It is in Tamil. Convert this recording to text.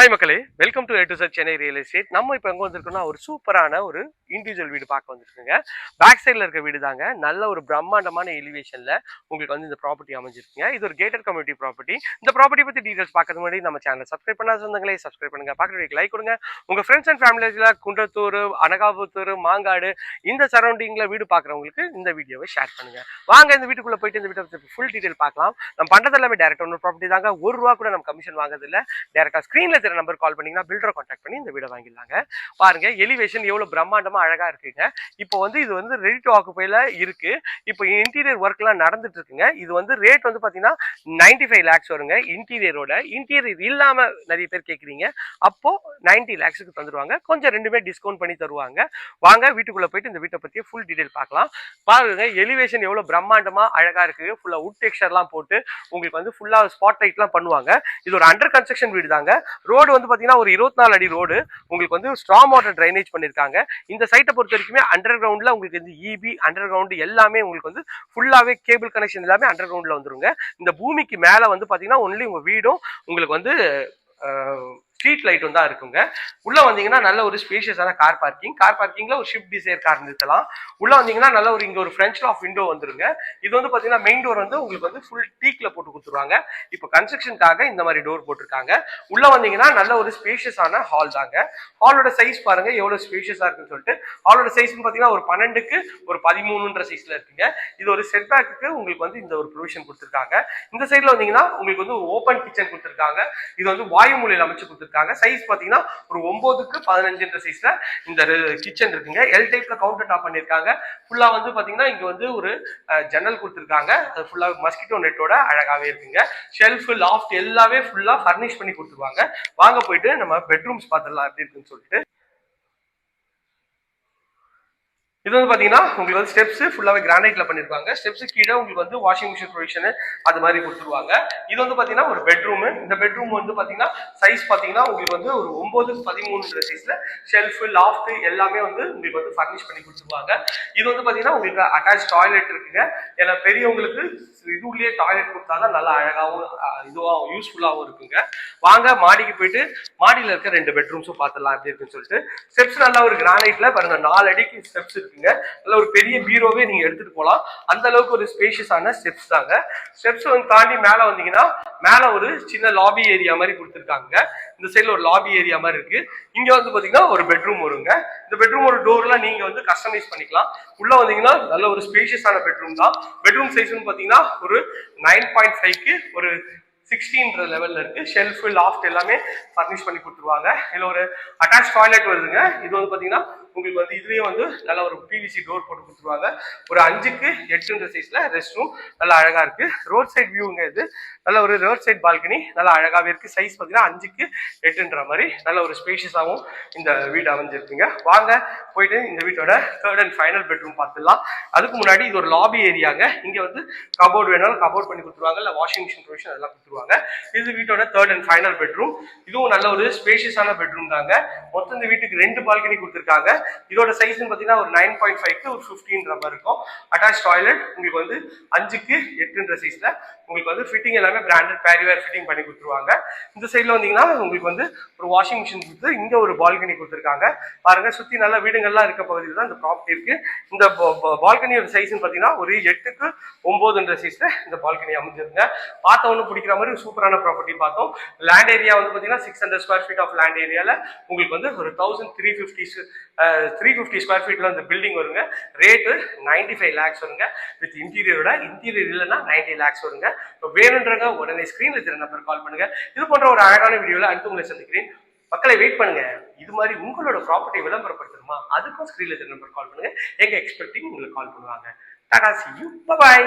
ஹாய் மக்களே. வெல்கம் டு எட்டு டு சென்னை ரியல் எஸ்டேட் நம்ம இப்போ எங்கே வந்திருக்கோம்னா ஒரு சூப்பரான ஒரு இண்டிவிஜுவல் வீடு பார்க்க வந்திருக்குங்க. பேக் சைடில் இருக்க வீடு தாங்க. நல்ல ஒரு பிரம்மாண்டமான எலிவேஷனில் உங்களுக்கு வந்து இந்த ப்ராப்பர்ட்டி அமைஞ்சிருக்குங்க. இது ஒரு கேட்டட் கம்யூனிட்டி ப்ராப்பர்ட்டி இந்த ப்ராப்பர்ட்டி பற்றி டீடைல்ஸ் பார்க்கறது முன்னாடி நம்ம சேனலை சப்ஸ்கிரைப் பண்ணாத சொந்தங்களே சப்ஸ்கிரைப் பண்ணுங்க. பார்க்குறதுக்கு லைக் கொடுங்க. உங்கள் ஃப்ரெண்ட்ஸ் அண்ட் ஃபேமிலிஸில் குன்றத்தூர் அனகாபுத்தூர் மாங்காடு இந்த சரௌண்டிங்கில் வீடு பார்க்குறவங்களுக்கு இந்த வீடியோவை ஷேர் பண்ணுங்க. வாங்க இந்த வீட்டுக்குள்ளே போயிட்டு இந்த வீட்டை ஃபுல் டீடைல் பார்க்கலாம். நம்ம பண்ணுறது எல்லாமே டேரக்ட் ஒன்று ப்ராப்பர்ட்டி தாங்க. ஒரு ரூபா கூட நம்ம கமிஷன் வாங்குறதில்ல. டேரெக்டாக ஸ்க்ரீனில் தெரிய நம்பர் கால் பண்ணீங்கன்னா பில்டரை காண்டாக்ட் பண்ணி இந்த வீடை வாங்கிடலாங்க. பாருங்க எலிவேஷன் எவ்வளோ பிரம்மாண்டமாக அழகாக இருக்குங்க. இப்போ வந்து இது வந்து ரெடி டு ஆக்குப்பைல இருக்கு. இப்போ இன்டீரியர் ஒர்க்லாம் நடந்துட்டு இருக்குங்க இது வந்து ரேட் வந்து பார்த்தீங்கன்னா நைன்டி ஃபைவ் லேக்ஸ் வருங்க இன்டீரியரோட இன்டீரியர் இல்லாமல் நிறைய பேர் கேட்குறீங்க அப்போ நைன்டி லேக்ஸுக்கு தந்துருவாங்க. கொஞ்சம் ரெண்டுமே டிஸ்கவுண்ட் பண்ணி தருவாங்க. வாங்க வீட்டுக்குள்ளே போயிட்டு இந்த வீட்டை பற்றி ஃபுல் டீடைல் பார்க்கலாம். பாருங்க எலிவேஷன் எவ்வளோ பிரம்மாண்டமா அழகா இருக்கு. ஃபுல்லா உட் டெக்ஸ்டர்லாம் போட்டு உங்களுக்கு வந்து ஃபுல்லா ஸ்பாட் லைட்லாம் பண்ணுவாங்க. இது ஒரு அண்டர் கன்ஸ்ட்ரக்ஷன் வீடு தாங்க ரோடு வந்து பார்த்தீங்கன்னா ஒரு இருபத்தி நாலு அடி ரோடு உங்களுக்கு வந்து ஸ்ட்ராங் வாட்டர் ட்ரைனேஜ் பண்ணியிருக்காங்க இந்த சைட்டை பொறுத்த வரைக்குமே அண்டர் கிரவுண்டில் உங்களுக்கு வந்து இபி அண்டர் கிரவுண்டு எல்லாமே உங்களுக்கு வந்து ஃபுல்லாகவே கேபிள் கனெக்ஷன் எல்லாமே அண்டர் கிரவுண்டில் வந்துருங்க. இந்த பூமிக்கு மேலே வந்து பார்த்தீங்கன்னா ஒன்லி உங்கள் வீடும் உங்களுக்கு வந்து ஸ்ட்ரீட் லைட்டும் தான் இருக்குங்க. உள்ள வந்தீங்கன்னா நல்ல ஒரு ஸ்பேஷியஸான கார் பார்க்கிங். கார் பார்க்கிங்ல ஒரு ஷிஃப்ட் டிசைர் கார் நிறுத்தலாம். உள்ள வந்தீங்கன்னா நல்ல ஒரு இங்க ஒரு ஃப்ரெஞ்ச் ஆஃப் விண்டோ வந்துருங்க. இது வந்து பாத்தீங்கன்னா மெயின் டோர் வந்து உங்களுக்கு வந்து ஃபுல் டீக்ல போட்டு கொடுத்துருவாங்க. இப்போ கன்ஸ்ட்ரக்ஷனுக்காக இந்த மாதிரி டோர் போட்டிருக்காங்க. உள்ள வந்தீங்கன்னா நல்ல ஒரு ஸ்பேஷியஸான ஹால் தாங்க. ஹாலோட சைஸ் பாருங்க எவ்வளவு ஸ்பேஷியஸா இருக்குன்னு சொல்லிட்டு. ஹாலோட சைஸ்னு பாத்தீங்கன்னா ஒரு பன்னெண்டுக்கு ஒரு பதிமூணுன்ற சைஸ்ல இருக்குங்க. இது ஒரு செட் பேக்கு உங்களுக்கு வந்து இந்த ஒரு ப்ரொவிஷன் கொடுத்துருக்காங்க. இந்த சைட்ல வந்தீங்கன்னா உங்களுக்கு வந்து ஓப்பன் கிச்சன் கொடுத்துருக்காங்க. இது வந்து வாயு மூலையில் அமைச்சு கொடுத்துருக்காங்க. சைஸ் பார்த்தீங்கன்னா ஒரு ஒன்பதுக்கு பதினஞ்சுன்ற சைஸ்ல இந்த கிச்சன் இருக்குங்க. எல் டைப்ல கவுண்டர் டாப் பண்ணிருக்காங்க ஃபுல்லா வந்து பார்த்தீங்கன்னா இங்க வந்து ஒரு ஜன்னல் கொடுத்துருக்காங்க. அது ஃபுல்லா மஸ்கிட்டோ நெட்டோட அழகாவே இருக்குங்க. ஷெல்ஃப் லாஃப்ட் எல்லாமே ஃபுல்லா ஃபர்னிஷ் பண்ணி கொடுத்துருவாங்க. வாங்க போயிட்டு நம்ம பெட்ரூம்ஸ் பார்த்துடலாம். எப்படி இருக்குன்னு சொல்லிட்டு. இது வந்து பார்த்தீங்கன்னா உங்களுக்கு வந்து ஸ்டெப்ஸ் ஃபுல்லாகவே கிரானைட்ல பண்ணிருக்காங்க ஸ்டெப்ஸ் கீழே உங்களுக்கு வந்து வாஷிங் மிஷின் ப்ரொவிஷனு அது மாதிரி கொடுத்துருவாங்க. இது வந்து பார்த்தீங்கன்னா ஒரு பெட்ரூம் இந்த பெட்ரூம் வந்து பார்த்தீங்கன்னா சைஸ் பார்த்தீங்கன்னா உங்களுக்கு வந்து ஒரு ஒன்பது பதிமூணுன்ற சைஸ்ல ஷெல்ஃப் லாஃப்ட் எல்லாமே வந்து உங்களுக்கு வந்து ஃபர்னிஷ் பண்ணி கொடுத்துருவாங்க. இது வந்து பார்த்தீங்கன்னா உங்களுக்கு அட்டாச் டாய்லெட் இருக்குங்க. ஏன்னா பெரியவங்களுக்கு இது உள்ளே டாய்லெட் கொடுத்தாதான் நல்லா அழகாகவும் இதுவாகவும் யூஸ்ஃபுல்லாகவும் இருக்குங்க. வாங்க மாடிக்கு போயிட்டு மாடியில் இருக்க ரெண்டு பெட்ரூம்ஸும் பார்த்துடலாம் எப்படி இருக்குன்னு சொல்லிட்டு. ஸ்டெப்ஸ் நல்லா ஒரு கிரானைட்ல பாருங்க நாலு அடிக்கு ஸ்டெப்ஸ் வச்சிருக்கீங்க நல்ல ஒரு பெரிய பீரோவே நீங்க எடுத்துட்டு போகலாம் அந்த அளவுக்கு ஒரு ஸ்பேஷியஸான ஸ்டெப்ஸ் தாங்க. ஸ்டெப்ஸ் வந்து தாண்டி மேல வந்தீங்கன்னா மேல ஒரு சின்ன லாபி ஏரியா மாதிரி கொடுத்துருக்காங்க. இந்த சைடுல ஒரு லாபி ஏரியா மாதிரி இருக்கு. இங்க வந்து பாத்தீங்கன்னா ஒரு பெட்ரூம் வருங்க. இந்த பெட்ரூம் ஒரு டோர்லாம் நீங்க வந்து கஸ்டமைஸ் பண்ணிக்கலாம். உள்ள வந்தீங்கன்னா நல்ல ஒரு ஸ்பேஷியஸான பெட்ரூம் தான். பெட்ரூம் சைஸ்னு பாத்தீங்கன்னா ஒரு நைன் பாயிண்ட் ஃபைவ்க்கு ஒரு சிக்ஸ்டீன்ற லெவலில் இருக்கு. ஷெல்ஃப் லாஃப்ட் எல்லாமே ஃபர்னிஷ் பண்ணி கொடுத்துருவாங்க. இதில் ஒரு அட்டாச் டாய்லெட் வருதுங்க. இது வந்து பார்த்தீங்கன்னா உங்களுக்கு வந்து இதுலயே வந்து நல்ல ஒரு பிவிசி டோர் போட்டு கொடுத்துருவாங்க. ஒரு அஞ்சுக்கு எட்டுன்ற சைஸ்ல ரெஸ்ட் ரூம் நல்லா அழகா இருக்கு. ரோட் சைட் வியூங்க இது. நல்ல ஒரு ரோட் சைட் பால்கனி நல்லா அழகாவே இருக்கு. சைஸ் பாத்தீங்கன்னா அஞ்சுக்கு எட்டுன்ற மாதிரி நல்ல ஒரு ஸ்பேஷியஸாகவும் இந்த வீடு அமைஞ்சிருக்குங்க. வாங்க போயிட்டு இந்த வீட்டோட தேர்ட் அண்ட் ஃபைனல் பெட்ரூம் பார்த்துடலாம். அதுக்கு முன்னாடி இது ஒரு லாபி ஏரியாங்க இங்க வந்து கபோர்டு வேணாலும் கபோர்ட் பண்ணி கொடுத்துருவாங்க. இல்ல வாஷிங் மிஷின் ப்ரொவிஷன் அதெல்லாம் கொடுத்துருவாங்க. இது வீட்டோட தேர்ட் அண்ட் ஃபைனல் பெட்ரூம் இதுவும் நல்ல ஒரு ஸ்பேஷியஸான பெட்ரூம் தாங்க. மொத்தம் இந்த வீட்டுக்கு ரெண்டு பால்கனி கொடுத்துருக்காங்க. இதோட சைஸ்னு பார்த்தீங்கன்னா ஒரு நைன் பாயிண்ட் ஃபைவ்க்கு ஒரு ஃபிஃப்டின்ற மாதிரி இருக்கும். அட்டாச் டாய்லெட் உங்களுக்கு வந்து அஞ்சுக்கு எட்டுன்ற சைஸில் உங்களுக்கு வந்து ஃபிட்டிங் எல்லாமே பிராண்டட் பேரிவேர் ஃபிட்டிங் பண்ணி கொடுத்துருவாங்க. இந்த சைடில் வந்தீங்கன்னா உங்களுக்கு வந்து ஒரு வாஷிங் மிஷின் கொடுத்து இங்கே ஒரு பால்கனி கொடுத்துருக்காங்க. பாருங்க சுற்றி நல்ல வீடுகள்லாம் இருக்க பகுதியில் தான் இந்த ப்ராப்பர்ட்டி இருக்குது இந்த பால்கனியோட சைஸ்னு பார்த்தீங்கன்னா ஒரு எட்டுக்கு ஒம்போதுன்ற சைஸில் இந்த பால்கனி அமைஞ்சிருங்க. பார்த்த ஒன்று பிடிக்கிற மாதிரி சூப்பரான ப்ராப்பர்ட்டி பார்த்தோம். லேண்ட் ஏரியா வந்து பார்த்தீங்கன்னா six hundred square feet of land ஏரியாவில் உங்களுக்கு வந்து ஒரு thousand three fifty three fifty square ஃபீட்ல அந்த பில்டிங் வருங்க. ரேட்டு நைன்டி ஃபைவ் லேக்ஸ் வருங்க வித் இன்டீரியரோட இன்டீரியர் இல்லைன்னா நைன்டி லேக்ஸ் வருங்க. இப்போ வேணுன்றவங்க உடனே ஸ்க்ரீனில் இருக்கிற நம்பர் கால் பண்ணுங்க. இது போன்ற ஒரு அழகான வீடியோவில் அடுத்து உங்களை சந்திக்கிறேன். மக்களை வெயிட் பண்ணுங்க. இது மாதிரி உங்களோட ப்ராப்பர்ட்டி விளம்பரப்படுத்தணுமா? அதுக்கும் ஸ்க்ரீனில் இருக்கிற நம்பர் கால் பண்ணுங்க. எங்க எக்ஸ்பெக்டிங் உங்களுக்கு கால் பண்ணுவாங்க. Tata C you bye